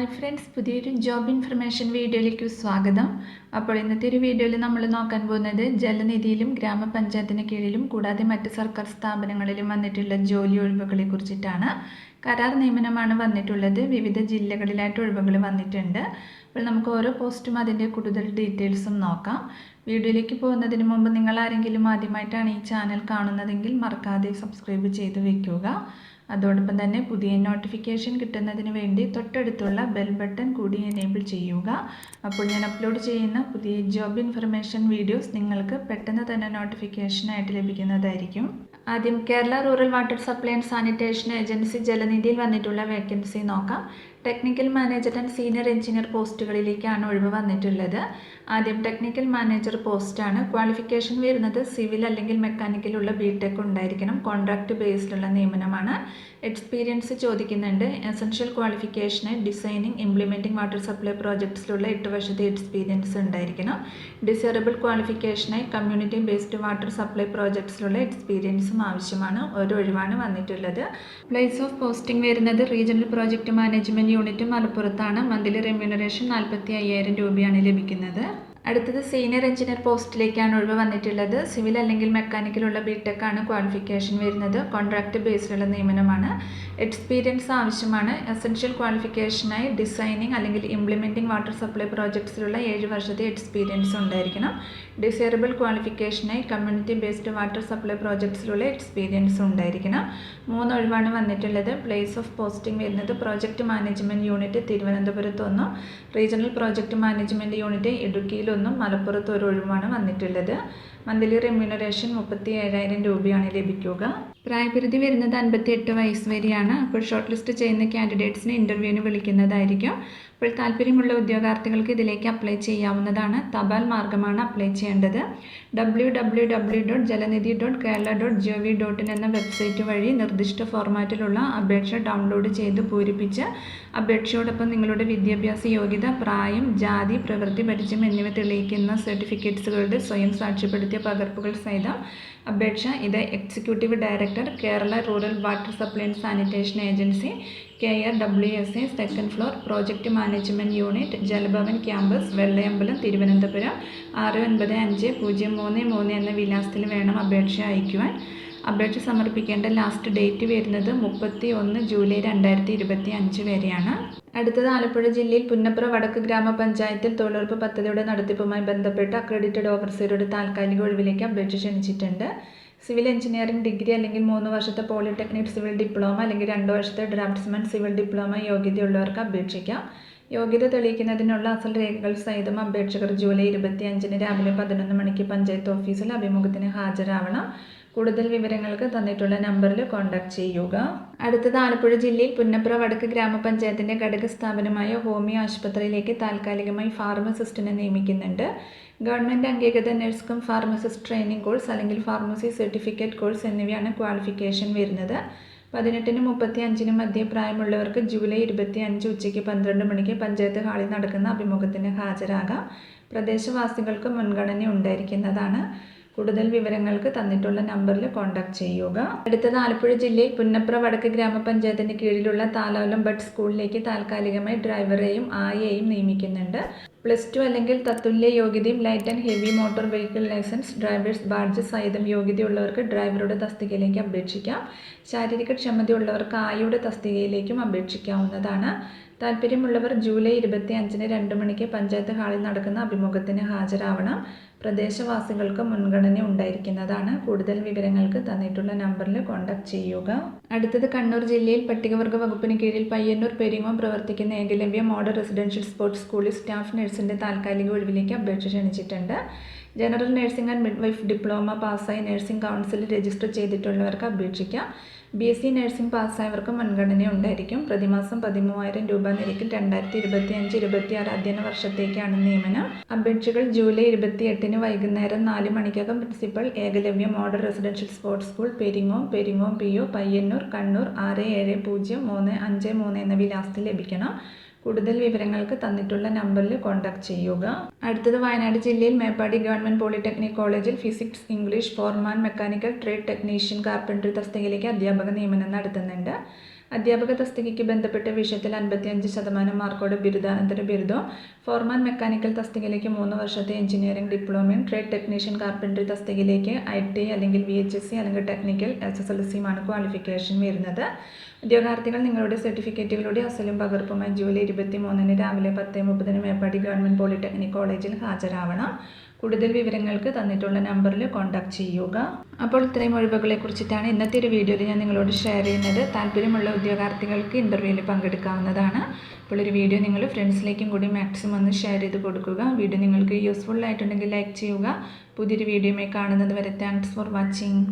Hi friends പുതിയൊരു job information വീഡിയോയിലേക്ക് സ്വാഗതം. അപ്പോൾ ഇന്നത്തെ ഒരു വീഡിയോയിൽ നമ്മൾ നോക്കാൻ പോകുന്നത് ജലനിധിയിലും ഗ്രാമപഞ്ചായത്തിന് കീഴിലും കൂടാതെ മറ്റ് സർക്കാർ സ്ഥാപനങ്ങളിലും വന്നിട്ടുള്ള ജോലി ഒഴിവുകളെ കുറിച്ചിട്ടാണ് കരാർ നിയമനമാണ് വന്നിട്ടുള്ളത്. വിവിധ ജില്ലകളിലായിട്ട് ഒഴിവുകൾ വന്നിട്ടുണ്ട്. അപ്പോൾ നമുക്ക് ഓരോ പോസ്റ്റും അതിന്റെ കൂടുതൽ ഡീറ്റെയിൽസും നോക്കാം. വീഡിയോയിലേക്ക് പോകുന്നതിന് മുമ്പ് നിങ്ങൾ ആരെങ്കിലും ആദ്യമായിട്ടാണ് ഈ ചാനൽ കാണുന്നതെങ്കിൽ മറക്കാതെ സബ്സ്ക്രൈബ് ചെയ്ത് വെക്കുക. അതോടൊപ്പം തന്നെ പുതിയ നോട്ടിഫിക്കേഷൻ കിട്ടുന്നതിന് വേണ്ടി തൊട്ടടുത്തുള്ള ബെൽ ബട്ടൺ കൂടി എനേബിൾ ചെയ്യുക. അപ്പോൾ ഞാൻ അപ്ലോഡ് ചെയ്യുന്ന പുതിയ ജോബ് ഇൻഫർമേഷൻ വീഡിയോസ് നിങ്ങൾക്ക് പെട്ടെന്ന് തന്നെ നോട്ടിഫിക്കേഷനായിട്ട് ലഭിക്കുന്നതായിരിക്കും. ആദ്യം Kerala rural water supply and sanitation agency ജലനിധിയിൽ വന്നിട്ടുള്ള വേക്കൻസി നോക്കാം. Technical manager and senior engineer പോസ്റ്റുകളിലേക്കാണ് ഒഴിവ് വന്നിട്ടുള്ളത്. ആദ്യം ടെക്നിക്കൽ മാനേജർ പോസ്റ്റാണ് ക്വാളിഫിക്കേഷൻ വരുന്നത് സിവിൽ അല്ലെങ്കിൽ മെക്കാനിക്കലുള്ള ബി ടെക് ഉണ്ടായിരിക്കണം. കോൺട്രാക്ട് ബേസ്ഡുള്ള നിയമനമാണ്. എക്സ്പീരിയൻസ് ചോദിക്കുന്നുണ്ട്. എസൻഷ്യൽ ക്വാളിഫിക്കേഷന് ഡിസൈനിങ് ഇംപ്ലിമെന്റിംഗ് വാട്ടർ സപ്ലൈ പ്രോജക്ട്സിലുള്ള എട്ട് വർഷത്തെ എക്സ്പീരിയൻസ് ഉണ്ടായിരിക്കണം. ഡിസേറബിൾ ക്വാളിഫിക്കേഷനായി കമ്മ്യൂണിറ്റി ബേസ്ഡ് വാട്ടർ സപ്ലൈ പ്രോജക്ട്സിലുള്ള എക്സ്പീരിയൻസും ആവശ്യമാണ്. ഒരു ഒഴിവാണ് വന്നിട്ടുള്ളത്. പ്ലേസ് ഓഫ് പോസ്റ്റിംഗ് വരുന്നത് റീജിയണൽ പ്രോജക്റ്റ് മാനേജ്മെന്റ് യൂണിറ്റ് മലപ്പുറത്താണ്. മന്ത്ലി റെമ്യൂണറേഷൻ നാൽപ്പത്തി അയ്യായിരം രൂപയാണ് ലഭിക്കുന്നത്. അടുത്തത് സീനിയർ എഞ്ചിനീയർ പോസ്റ്റിലേക്കാണ് ഒഴിവ് വന്നിട്ടുള്ളത്. സിവിൽ അല്ലെങ്കിൽ മെക്കാനിക്കലുള്ള ബി ടെക് ആണ് ക്വാളിഫിക്കേഷൻ വരുന്നത്. കോൺട്രാക്ട് ബേസിലുള്ള നിയമനമാണ്. എക്സ്പീരിയൻസ് ആവശ്യമാണ്. എസൻഷ്യൽ ക്വാളിഫിക്കേഷനായി ഡിസൈനിങ് അല്ലെങ്കിൽ ഇംപ്ലിമെന്റിംഗ് വാട്ടർ സപ്ലൈ പ്രോജക്ട്സിലുള്ള ഏഴ് വർഷത്തെ എക്സ്പീരിയൻസ് ഉണ്ടായിരിക്കണം. ഡിസേറബിൾ ക്വാളിഫിക്കേഷനായി കമ്മ്യൂണിറ്റി ബേസ്ഡ് വാട്ടർ സപ്ലൈ പ്രോജക്ട്സിലുള്ള എക്സ്പീരിയൻസ് ഉണ്ടായിരിക്കണം. മൂന്ന് ഒഴിവാണ് വന്നിട്ടുള്ളത്. പ്ലേസ് ഓഫ് പോസ്റ്റിംഗ് വരുന്നത് പ്രോജക്റ്റ് മാനേജ്മെന്റ് യൂണിറ്റ് തിരുവനന്തപുരത്ത് ഒന്നും റീജിയണൽ പ്രോജക്റ്റ് മാനേജ്മെന്റ് യൂണിറ്റ് ഇടുക്കിയിലൊന്നും മലപ്പുറത്ത് ഒരു ഒഴിവാണ് വന്നിട്ടുള്ളത്. മന്ത്ലി റെമ്യൂണറേഷൻ മുപ്പത്തി ഏഴായിരം രൂപയാണ് ലഭിക്കുക. പ്രായപരിധി വരുന്നത് അൻപത്തി എട്ട് വയസ്സ് വരെയാണ്. അപ്പോൾ ഷോർട്ട് ലിസ്റ്റ് ചെയ്യുന്ന കാൻഡിഡേറ്റ്സിനെ ഇന്റർവ്യൂവിന് വിളിക്കുന്നതായിരിക്കും. അപ്പോൾ താല്പര്യമുള്ള ഉദ്യോഗാർത്ഥികൾക്ക് ഇതിലേക്ക് അപ്ലൈ ചെയ്യാവുന്നതാണ്. തപാൽ മാർഗമാണ് അപ്ലൈ ചെയ്യേണ്ടത്. W W W dot Jalanidhi dot Kerala dot G V dot in എന്ന വെബ്സൈറ്റ് വഴി നിർദ്ദിഷ്ട ഫോർമാറ്റിലുള്ള അപേക്ഷ ഡൗൺലോഡ് ചെയ്ത് പൂരിപ്പിച്ച് അപേക്ഷയോടൊപ്പം നിങ്ങളുടെ വിദ്യാഭ്യാസ യോഗ്യത പ്രായം ജാതി പ്രവൃത്തി പരിചയം എന്നിവ തെളിയിക്കുന്ന സർട്ടിഫിക്കറ്റ്സുകളുടെ സ്വയം സാക്ഷ്യപ്പെടുത്തിയ പകർപ്പുകൾ സഹിതം അപേക്ഷ ഇത് executive director Kerala rural water supply and sanitation agency K R W S A second floor project management unit Jalabhavan campus Vellayambalam Thiruvananthapuram. ആറ് ഒൻപത് അഞ്ച് പൂജ്യം മൂന്ന് മൂന്ന് എന്ന വിലാസത്തിൽ വേണം അപേക്ഷ അയക്കുവാൻ. അപേക്ഷ സമർപ്പിക്കേണ്ട ലാസ്റ്റ് ഡേറ്റ് വരുന്നത് മുപ്പത്തി ഒന്ന് ജൂലൈ രണ്ടായിരത്തി ഇരുപത്തി അഞ്ച് വരെയാണ്. അടുത്തത് ആലപ്പുഴ ജില്ലയിൽ പുന്നപ്ര വടക്ക് ഗ്രാമപഞ്ചായത്തിൽ തൊഴിലുറപ്പ് പദ്ധതിയുടെ നടത്തിപ്പുമായി ബന്ധപ്പെട്ട് അക്രഡിറ്റഡ് ഓഫീസറുടെ താൽക്കാലിക ഒഴിവിലേക്ക് അപേക്ഷ ക്ഷണിച്ചിട്ടുണ്ട്. സിവിൽ എഞ്ചിനീയറിംഗ് ഡിഗ്രി അല്ലെങ്കിൽ മൂന്ന് വർഷത്തെ പോളിടെക്നിക് സിവിൽ ഡിപ്ലോമ അല്ലെങ്കിൽ രണ്ട് വർഷത്തെ ഡ്രാഫ്റ്റ്സ്മാൻ സിവിൽ ഡിപ്ലോമ യോഗ്യതയുള്ളവർക്ക് അപേക്ഷിക്കാം. യോഗ്യത തെളിയിക്കുന്നതിനുള്ള അസൽ രേഖകൾ സഹിതം അപേക്ഷകർ ജൂലൈ ഇരുപത്തി അഞ്ചിന് രാവിലെ പതിനൊന്ന് മണിക്ക് പഞ്ചായത്ത് ഓഫീസിൽ അഭിമുഖത്തിന് ഹാജരാവണം. കൂടുതൽ വിവരങ്ങൾക്ക് തന്നിട്ടുള്ള നമ്പറിൽ കോൺടാക്ട് ചെയ്യുക. അടുത്തത് ആലപ്പുഴ ജില്ലയിൽ പുന്നപ്ര വടക്ക് ഗ്രാമപഞ്ചായത്തിന്റെ ഘടക സ്ഥാപനമായ ഹോമിയോ ആശുപത്രിയിലേക്ക് താൽക്കാലികമായി ഫാർമസിസ്റ്റിനെ നിയമിക്കുന്നുണ്ട്. ഗവൺമെന്റ് അംഗീകൃത nurse cum pharmacist training course അല്ലെങ്കിൽ ഫാർമസി സർട്ടിഫിക്കറ്റ് കോഴ്സ് എന്നിവയാണ് ക്വാളിഫിക്കേഷൻ വരുന്നത്. പതിനെട്ടിനും മുപ്പത്തി അഞ്ചിനും മധ്യ പ്രായമുള്ളവർക്ക് ജൂലൈ ഇരുപത്തി അഞ്ച് ഉച്ചയ്ക്ക് പന്ത്രണ്ട് മണിക്ക് പഞ്ചായത്ത് ഹാളിൽ നടക്കുന്ന അഭിമുഖത്തിന് ഹാജരാകാം. പ്രദേശവാസികൾക്ക് മുൻഗണന ഉണ്ടായിരിക്കുന്നതാണ്. കൂടുതൽ വിവരങ്ങൾക്ക് തന്നിട്ടുള്ള നമ്പറിൽ കോൺടാക്ട് ചെയ്യുക. അടുത്തത് ആലപ്പുഴ ജില്ലയിൽ പുന്നപ്ര വടക്ക് ഗ്രാമപഞ്ചായത്തിന്റെ കീഴിലുള്ള താലോലം ബഡ് സ്കൂളിലേക്ക് താൽക്കാലികമായി ഡ്രൈവറെയും ആയെയും നിയമിക്കുന്നുണ്ട്. പ്ലസ് ടു അല്ലെങ്കിൽ തത്തുല്യ യോഗ്യതയും light and heavy motor vehicle licence drivers badge സഹിതം യോഗ്യതയുള്ളവർക്ക് ഡ്രൈവറുടെ തസ്തികയിലേക്ക് അപേക്ഷിക്കാം. ശാരീരിക ക്ഷമതയുള്ളവർക്ക് ആയുടെ തസ്തികയിലേക്കും അപേക്ഷിക്കാവുന്നതാണ്. താല്പര്യമുള്ളവർ ജൂലൈ ഇരുപത്തി അഞ്ചിന് രണ്ട് മണിക്ക് പഞ്ചായത്ത് ഹാളിൽ നടക്കുന്ന അഭിമുഖത്തിന് ഹാജരാവണം. പ്രദേശവാസികൾക്ക് മുൻഗണന ഉണ്ടായിരിക്കുന്നതാണ്. കൂടുതൽ വിവരങ്ങൾക്ക് തന്നിട്ടുള്ള നമ്പറിൽ കോൺടാക്ട് ചെയ്യുക. അടുത്തത് കണ്ണൂർ ജില്ലയിൽ പട്ടികവർഗ വകുപ്പിന് കീഴിൽ പയ്യന്നൂർ പെരിങ്ങോം പ്രവർത്തിക്കുന്ന ഏകലവ്യ മോഡൽ റെസിഡൻഷ്യൽ സ്പോർട്സ് സ്കൂളിൽ സ്റ്റാഫ് നഴ്സിന്റെ താൽക്കാലിക ഒഴിവിലേക്ക് അപേക്ഷ ക്ഷണിച്ചിട്ടുണ്ട്. General nursing and midwife diploma പാസ്സായി നഴ്സിംഗ് കൗൺസിലിൽ രജിസ്റ്റർ ചെയ്തിട്ടുള്ളവർക്ക് അപേക്ഷിക്കാം. ബി എസ് സി നഴ്സിംഗ് പാസ്സായവർക്ക് മുൻഗണന ഉണ്ടായിരിക്കും. പ്രതിമാസം പതിമൂവായിരം രൂപ നിരക്കിൽ രണ്ടായിരത്തി ഇരുപത്തി അഞ്ച് ഇരുപത്തി ആറ് അധ്യയന വർഷത്തേക്കാണ് നിയമനം. അപേക്ഷകൾ ജൂലൈ ഇരുപത്തി എട്ടിന് വൈകുന്നേരം നാല് മണിക്കകം principal Ekalavya model residential sports school Peringome Peringome P O Payyanur Kannur ആറ് ഏഴ് പൂജ്യം മൂന്ന് അഞ്ച് മൂന്ന് എന്ന വിലാസത്തിൽ ലഭിക്കണം. കൂടുതൽ വിവരങ്ങൾക്ക് തന്നിട്ടുള്ള നമ്പറിൽ കോൺടാക്ട് ചെയ്യുക. അടുത്തത് വയനാട് ജില്ലയിൽ മേപ്പാടി ഗവൺമെന്റ് പോളിടെക്നിക് കോളേജിൽ physics English foreman mechanical trade technician carpentry തസ്തികയിലേക്ക് അധ്യാപക നിയമനം നടത്തുന്നുണ്ട്. അധ്യാപക തസ്തികയ്ക്ക് ബന്ധപ്പെട്ട വിഷയത്തിൽ അൻപത്തിയഞ്ച് ശതമാനം മാർക്കോടെ ബിരുദാനന്തര ബിരുദവും ഫോർമാൻ മെക്കാനിക്കൽ തസ്തികയിലേക്ക് മൂന്ന് വർഷത്തെ എഞ്ചിനീയറിംഗ് ഡിപ്ലോമയും ട്രേഡ് ടെക്നീഷ്യൻ കാർപ്പൻട്രി തസ്തികയിലേക്ക് ഐ ടി അല്ലെങ്കിൽ വി എച്ച് എസ് സി അല്ലെങ്കിൽ ടെക്നിക്കൽ എസ് എസ് എൽ സിയുമാണ് ക്വാളിഫിക്കേഷൻ വരുന്നത്. ഉദ്യോഗാർത്ഥികൾ നിങ്ങളുടെ സർട്ടിഫിക്കറ്റുകളുടെ അസലും പകർപ്പുമായി ജൂലൈ ഇരുപത്തി മൂന്നിന് രാവിലെ പത്ത് മുപ്പതിന് മേപ്പാടി ഗവൺമെന്റ് പോളിടെക്നിക് കോളേജിൽ ഹാജരാവണം. കൂടുതൽ വിവരങ്ങൾക്ക് തന്നിട്ടുള്ള നമ്പറിൽ കോൺടാക്ട് ചെയ്യുക. അപ്പോൾ ഇത്രയും ഒഴിവുകളെ കുറിച്ചിട്ടാണ് ഇന്നത്തെ ഒരു വീഡിയോയിൽ ഞാൻ നിങ്ങളോട് ഷെയർ ചെയ്യുന്നത്. താല്പര്യമുള്ള ഉദ്യോഗാർത്ഥികൾക്ക് ഇന്റർവ്യൂവിൽ പങ്കെടുക്കാവുന്നതാണ്. അപ്പോൾ ഒരു വീഡിയോ നിങ്ങൾ ഫ്രണ്ട്സിലേക്കും കൂടി മാക്സിമം ഒന്ന് ഷെയർ ചെയ്ത് കൊടുക്കുക. വീഡിയോ നിങ്ങൾക്ക് യൂസ്ഫുൾ ആയിട്ടുണ്ടെങ്കിൽ ലൈക്ക് ചെയ്യുക. പുതിയൊരു വീഡിയോയുമായി കാണുന്നത് വരെ താങ്ക്സ് ഫോർ വാച്ചിങ്